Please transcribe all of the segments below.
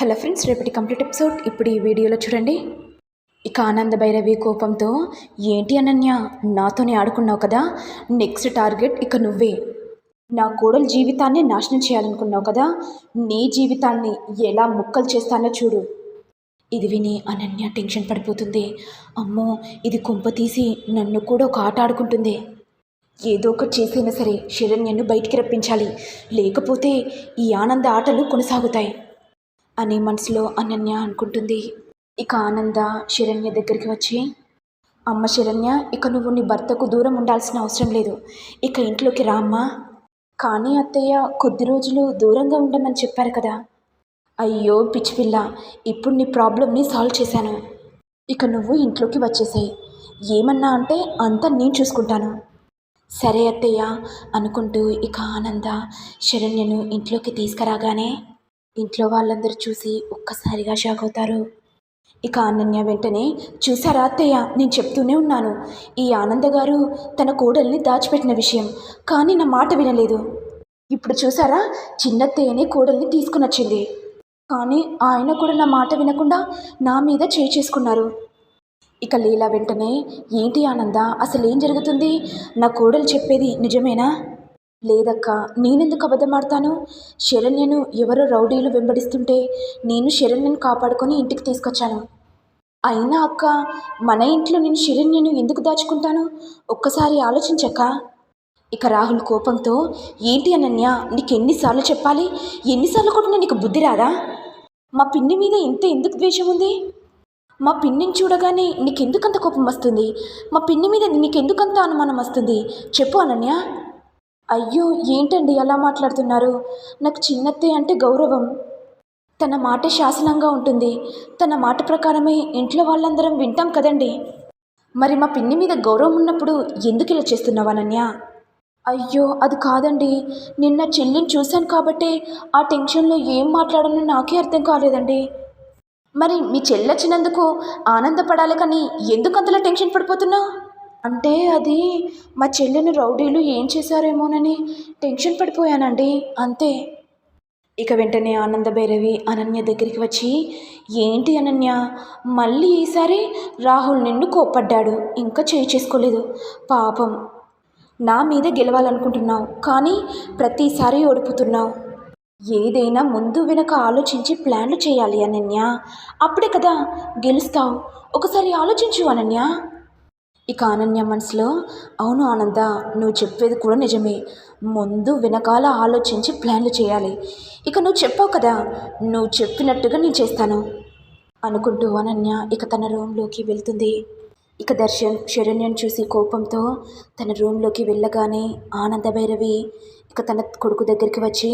Hello friends రేపటి complete episode. ఇప్పుడు ఈ వీడియోలో చూడండి. ఇక ఆనంద భైరవి కోపంతో ఏంటి అనన్య నాతోనే ఆడుకున్నావు కదా? నెక్స్ట్ టార్గెట్ ఇక నువ్వే. నా కోడలు జీవితాన్ని నాశనం చేయాలనుకున్నావు కదా? నీ జీవితాన్ని ఎలా ముక్కలు చేస్తానో చూడు ఇది విని అనన్య టెన్షన్ పడిపోతుంది. అమ్మో ఇది కుంప తీసి నన్ను కూడా ఒక ఆట ఆడుకుంటుంది. ఏదో ఒకటి చేసైనా సరే శరణ్యను బయటికి రప్పించాలి. లేకపోతే ఈ ఆనంద ఆటలు కొనసాగుతాయి. అని మనసులో అనన్య అనుకుంటుంది. ఇక ఆనంద శరణ్య దగ్గరికి వచ్చి అమ్మ శరణ్య ఇక నువ్వు నీ భర్తకు దూరం ఉండాల్సిన అవసరం లేదు. ఇక ఇంట్లోకి రామ్మా కానీ అత్తయ్య కొద్ది రోజులు దూరంగా ఉండమని చెప్పారు కదా. అయ్యో పిచ్చి పిల్ల ఇప్పుడు నీ ప్రాబ్లమ్ని సాల్వ్ చేశాను. ఇక నువ్వు ఇంట్లోకి వచ్చేసాయి. ఏమన్నా అంటే అంతా నేను చూసుకుంటాను. సరే అత్తయ్య అనుకుంటూ ఇక ఆనంద శరణ్యను ఇంట్లోకి తీసుకురాగానే ఇంట్లో వాళ్ళందరూ చూసి ఒక్కసారిగా షాక్ అవుతారు. ఇక అనన్య వెంటనే చూసారా అత్తయ్య? నేను చెప్తూనే ఉన్నాను. ఈ ఆనంద గారు తన కోడల్ని దాచిపెట్టిన విషయం. కానీ నా మాట వినలేదు. ఇప్పుడు చూసారా? చిన్నత్తయ్యనే కోడల్ని తీసుకుని వచ్చింది కానీ ఆయన కూడా నా మాట వినకుండా నా మీద చేయి చేసుకున్నారు. ఇక లీలా వెంటనే ఏంటి ఆనంద? అసలు ఏం జరుగుతుంది? నా కోడలు చెప్పేది నిజమేనా? లేదక్క నేనెందుకు అబద్ధమాడతాను? శరణ్యను ఎవరో రౌడీలు వెంబడిస్తుంటే నేను శరణ్యను కాపాడుకొని ఇంటికి తీసుకొచ్చాను. అయినా అక్క మన ఇంట్లో నేను శరణ్యను ఎందుకు దాచుకుంటాను? ఒక్కసారి ఆలోచించక్క. ఇక రాహుల్ కోపంతో ఏంటి అనన్య నీకు ఎన్నిసార్లు చెప్పాలి? ఎన్నిసార్లు కొట్టినా నీకు బుద్ధి రాదా? మా పిన్ని మీద ఇంత ఎందుకు ద్వేషం ఉంది? మా పిన్నిని చూడగానే నీకెందుకంత కోపం వస్తుంది? మా పిన్ని మీద నీకెందుకంత అనుమానం వస్తుంది? చెప్పు అనన్య. అయ్యో ఏంటండి అలా మాట్లాడుతున్నారు? నాకు చిన్నత్తయ్య అంటే గౌరవం. తన మాట శాసనంగా ఉంటుంది. తన మాట ప్రకారమే ఇంట్లో వాళ్ళందరం వింటాం కదండి. మరి మా పిన్ని మీద గౌరవం ఉన్నప్పుడు ఎందుకు ఇలా చేస్తున్నావు అనన్య? అయ్యో అది కాదండి. నిన్న చెల్లిని చూశాను కాబట్టి ఆ టెన్షన్లో ఏం మాట్లాడానో నాకే అర్థం కాలేదండి. మరి మీ చెల్లొచ్చినందుకు ఆనందపడాలి కానీ ఎందుకు అంతలా టెన్షన్ పడిపోతున్నావు? అంటే అది మా చెల్లిని రౌడీలు ఏం చేశారేమోనని టెన్షన్ పడిపోయానండి అంతే. ఇక వెంటనే ఆనంద భైరవి అనన్య దగ్గరికి వచ్చి ఏంటి అనన్య మళ్ళీ ఈసారి రాహుల్ నిన్ను కోప్పడ్డాడు ఇంకా చేయి చేసుకోలేదు పాపం. నా మీద గెలవాలనుకుంటున్నావు కానీ ప్రతిసారి ఓడిపోతున్నావు. ఏదైనా ముందు వెనక ఆలోచించి ప్లాన్లు చేయాలి అనన్య. అప్పుడే కదా గెలుస్తావు. ఒకసారి ఆలోచించు అనన్య. ఇక అనన్య మనసులో అవును ఆనంద నువ్వు చెప్పేది కూడా నిజమే. ముందు వెనకాల ఆలోచించి ప్లాన్లు చేయాలి. ఇక నువ్వు చెప్పావు కదా నువ్వు చెప్పినట్టుగా నేను చేస్తాను అనుకుంటూ అనన్య ఇక తన రూమ్లోకి వెళ్తుంది. ఇక దర్శన్ శరణ్యను చూసి కోపంతో తన రూమ్లోకి వెళ్ళగానే ఆనంద భైరవి ఇక తన కొడుకు దగ్గరికి వచ్చి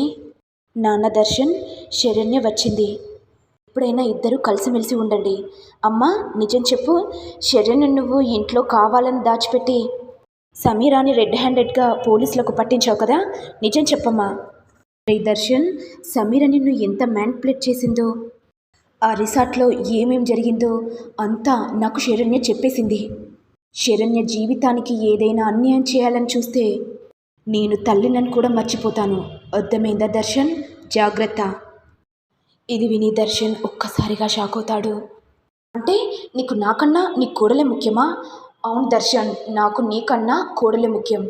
నాన్న దర్శన్ శరణ్య వచ్చింది. ఎప్పుడైనా ఇద్దరూ కలిసిమెలిసి ఉండండి. అమ్మా నిజం చెప్పు శరణ్ను నువ్వు ఇంట్లో కావాలని దాచిపెట్టి సమీరాని రెడ్ హ్యాండెడ్గా పోలీసులకు పట్టించావు కదా? నిజం చెప్పమ్మా. రే దర్శన్ సమీర నిన్ను ఎంత మ్యాన్పులేట్ చేసిందో ఆ రిసార్ట్లో ఏమేం జరిగిందో అంతా నాకు శరణ్య చెప్పేసింది. శరణ్య జీవితానికి ఏదైనా అన్యాయం చేయాలని చూస్తే నేను తల్లినని కూడా మర్చిపోతాను. అర్థమైందా దర్శన్? జాగ్రత్త. ఇది విని దర్శన్ ఒక్కసారిగా షాక్ అవుతాడు. అంటే నీకు నాకన్నా నీ కోడలే ముఖ్యమా? అవును దర్శన్ నాకు నీకన్నా కోడలే ముఖ్యం.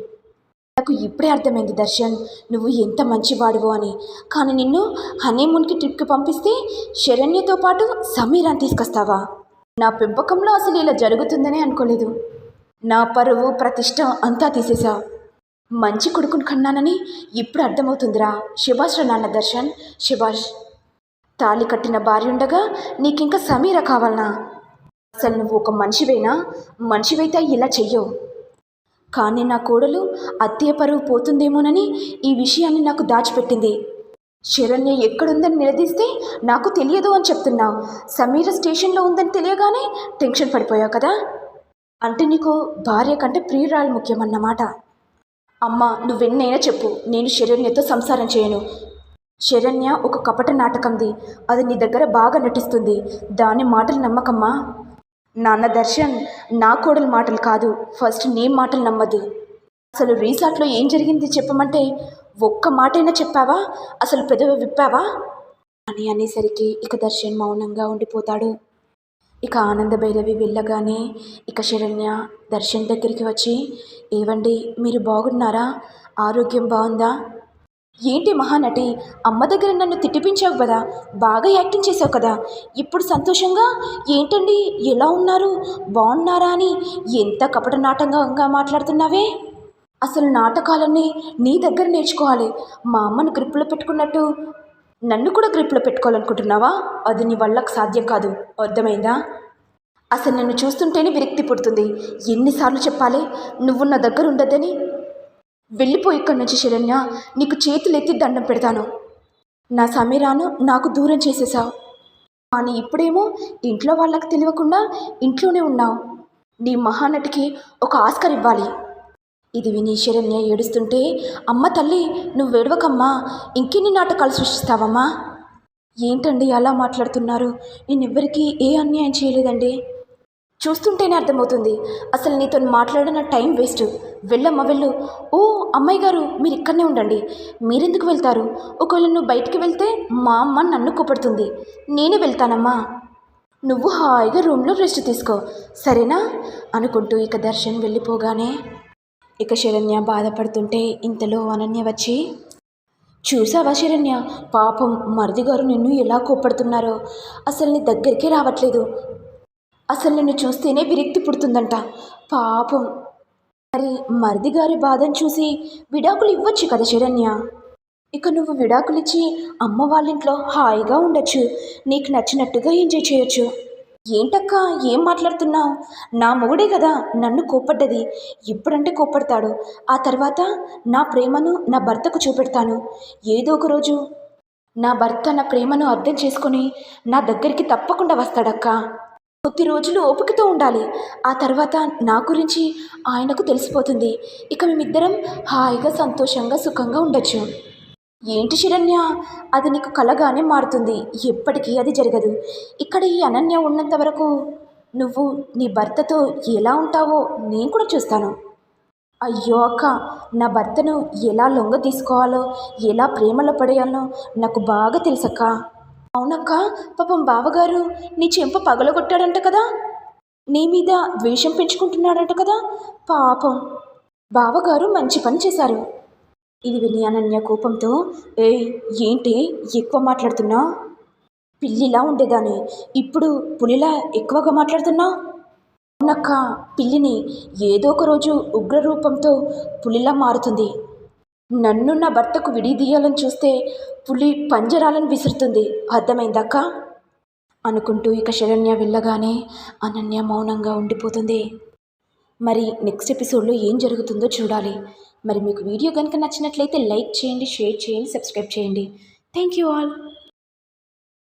నాకు ఇప్పుడే అర్థమైంది దర్శన్ నువ్వు ఎంత మంచివాడువో అని. కానీ నిన్ను హనీమూన్కి ట్రిప్కి పంపిస్తే శరణ్యతో పాటు సమీరాన్ని తీసుకొస్తావా? నా పెంపకంలో అసలు ఇలా జరుగుతుందనే అనుకోలేదు. నా పరువు ప్రతిష్ట అంతా తీసేశా. మంచి కొడుకుని కన్నానని ఇప్పుడు అర్థమవుతుందిరా. శుభాష్ నాన్న దర్శన్ శుభాష్ తాళి కట్టిన భార్య ఉండగా సమీర కావాలనా? అసలు నువ్వు ఒక మనిషివేనా? మనిషివైతే ఇలా చెయ్యవు. కానీ నా కోడలు అత్తయ్య పరువు పోతుందేమోనని ఈ విషయాన్ని నాకు దాచిపెట్టింది. శరణ్య ఎక్కడుందని నిలదీస్తే నాకు తెలియదు అని చెప్తున్నావు. సమీర స్టేషన్లో ఉందని తెలియగానే టెన్షన్ పడిపోయావు కదా? అంటే నీకు భార్య కంటే ప్రియురాలు ముఖ్యమన్నమాట. అమ్మ నువ్వెన్నైనా చెప్పు. నేను శరణ్యతో సంసారం చేయను. శరణ్య ఒక కపట నాటకంది. అది నీ దగ్గర బాగా నటిస్తుంది. దాని మాటలు నమ్మకమ్మా. నాన్న దర్శన్ నా కోడల మాటలు కాదు. ఫస్ట్ నీ మాటలు నమ్మదు. అసలు రీసార్ట్లో ఏం జరిగింది చెప్పమంటే ఒక్క మాటైనా చెప్పావా? అసలు పెదవి విప్పావా? అని అనేసరికి ఇక దర్శన్ మౌనంగా ఉండిపోతాడు. ఇక ఆనంద భైరవి వెళ్ళగానే ఇక శరణ్య దర్శన్ దగ్గరికి వచ్చి ఏవండి మీరు బాగున్నారా? ఆరోగ్యం బాగుందా? ఏంటి మహానటి? అమ్మ దగ్గర నన్ను తిట్టిపించావు కదా బాగా యాక్టింగ్ చేసావు కదా. ఇప్పుడు సంతోషంగా? ఏంటండి? ఎలా ఉన్నారు? బాగున్నారా అని ఎంత కపట నాటకంగా మాట్లాడుతున్నావే? అసలు నాటకాలన్నీ నీ దగ్గర నేర్చుకోవాలి. మా అమ్మను గ్రిప్లో పెట్టుకున్నట్టు నన్ను కూడా గ్రిప్లో పెట్టుకోవాలనుకుంటున్నావా? అది నీ వల్లకు సాధ్యం కాదు. అర్థమైందా? అసలు నన్ను చూస్తుంటేనే విరక్తి పుడుతుంది. ఎన్నిసార్లు చెప్పాలి? నువ్వు నా దగ్గర ఉండద్దని వెళ్ళిపో ఇక్కడి నుంచి శరణ్య. నీకు చేతులు ఎత్తి దండం పెడతాను. నా సమీరాను నాకు దూరం చేసేసావు కానీ ఇప్పుడేమో ఇంట్లో వాళ్ళకి తెలియకుండా ఇంట్లోనే ఉన్నావు. నీ మహానటికి ఒక ఆస్కర్ ఇవ్వాలి. ఇది విని శరణ్య ఏడుస్తుంటే అమ్మ తల్లి నువ్వు వేడవకమ్మా ఇంకెన్ని నాటకాలు సృష్టిస్తావమ్మా? ఏంటండి అలా మాట్లాడుతున్నారు? నేనెవ్వరికీ ఏ అన్యాయం చేయలేదండి? చూస్తుంటేనే అర్థమవుతుంది. అసలు నీతో మాట్లాడిన టైం వేస్ట్. వెళ్ళమ్మా వెళ్ళు. ఓ అమ్మాయి గారు మీరు ఇక్కడనే ఉండండి. మీరెందుకు వెళ్తారు? ఒకవేళ నువ్వు బయటికి వెళ్తే మా అమ్మ నన్ను కోపడుతుంది. నేనే వెళ్తానమ్మా. నువ్వు హాయిగా రూమ్లో రెస్ట్ తీసుకో. సరేనా? అనుకుంటూ ఇక దర్శన్ వెళ్ళిపోగానే ఇక శరణ్య బాధపడుతుంటే ఇంతలో అనన్య వచ్చి చూసావా శరణ్య? పాపం మరిది గారు నిన్ను ఎలా కోపడుతున్నారో. అసలు నీ దగ్గరికే రావట్లేదు. అసలు నిన్ను చూస్తేనే విరక్తి పుడుతుందంట. పాపం మరి మరిది గారి బాధను చూసి విడాకులు ఇవ్వచ్చు కదా శరణ్య? ఇక నువ్వు విడాకులిచ్చి అమ్మ వాళ్ళ ఇంట్లో హాయిగా ఉండొచ్చు. నీకు నచ్చినట్టుగా ఎంజాయ్ చేయొచ్చు. ఏంటక్క ఏం మాట్లాడుతున్నావు? నా మొగుడే కదా నన్ను కోప్పడ్డది. ఎప్పుడంటే కోప్పడతాడు. ఆ తర్వాత నా ప్రేమను నా భర్తకు చూపెడతాను. ఏదో ఒక రోజు నా భర్త నా ప్రేమను అర్థం చేసుకొని నా దగ్గరికి తప్పకుండా వస్తాడక్క. కొద్ది రోజులు ఓపికతో ఉండాలి. ఆ తర్వాత నా గురించి ఆయనకు తెలిసిపోతుంది. ఇక మేమిద్దరం హాయిగా సంతోషంగా సుఖంగా ఉండొచ్చు. ఏంటి శిరణ్య? అది నీకు కలగానే మారుతుంది. ఎప్పటికీ అది జరగదు. ఇక్కడ ఈ అనన్య ఉన్నంత వరకు నువ్వు నీ భర్తతో ఎలా ఉంటావో నేను కూడా చూస్తాను. అయ్యో అక్క నా భర్తను ఎలా లొంగ తీసుకోవాలో ఎలా ప్రేమలో పడేయాలో నాకు బాగా తెలుసక్క. అవునక్క పాపం బావగారు నీ చెంప పగలగొట్టాడంట కదా. నీ మీద ద్వేషం పెంచుకుంటున్నాడంట కదా. పాపం. బావగారు మంచి పని చేశారు. ఇది విని అనన్య కోపంతో ఏ ఏంటి ఎక్కువ మాట్లాడుతున్నా? పిల్లిలా ఉండేదాన్ని ఇప్పుడు పులిలా ఎక్కువగా మాట్లాడుతున్నా? అవునక్క పిల్లిని ఏదో ఒక రోజు ఉగ్ర రూపంతో పులిలా మారుతుంది. నన్ను నా భర్తకు విడిదీయాలని చూస్తే పులి పంజరాలను విసురుతుంది. అర్థమైందక్క? అనుకుంటూ ఇక శరణ్య వెళ్ళగానే అనన్య మౌనంగా ఉండిపోతుంది. మరి నెక్స్ట్ ఎపిసోడ్లో ఏం జరుగుతుందో చూడాలి. మరి మీకు వీడియో కనుక నచ్చినట్లయితే లైక్ చేయండి షేర్ చేయండి సబ్స్క్రైబ్ చేయండి. Thank you all.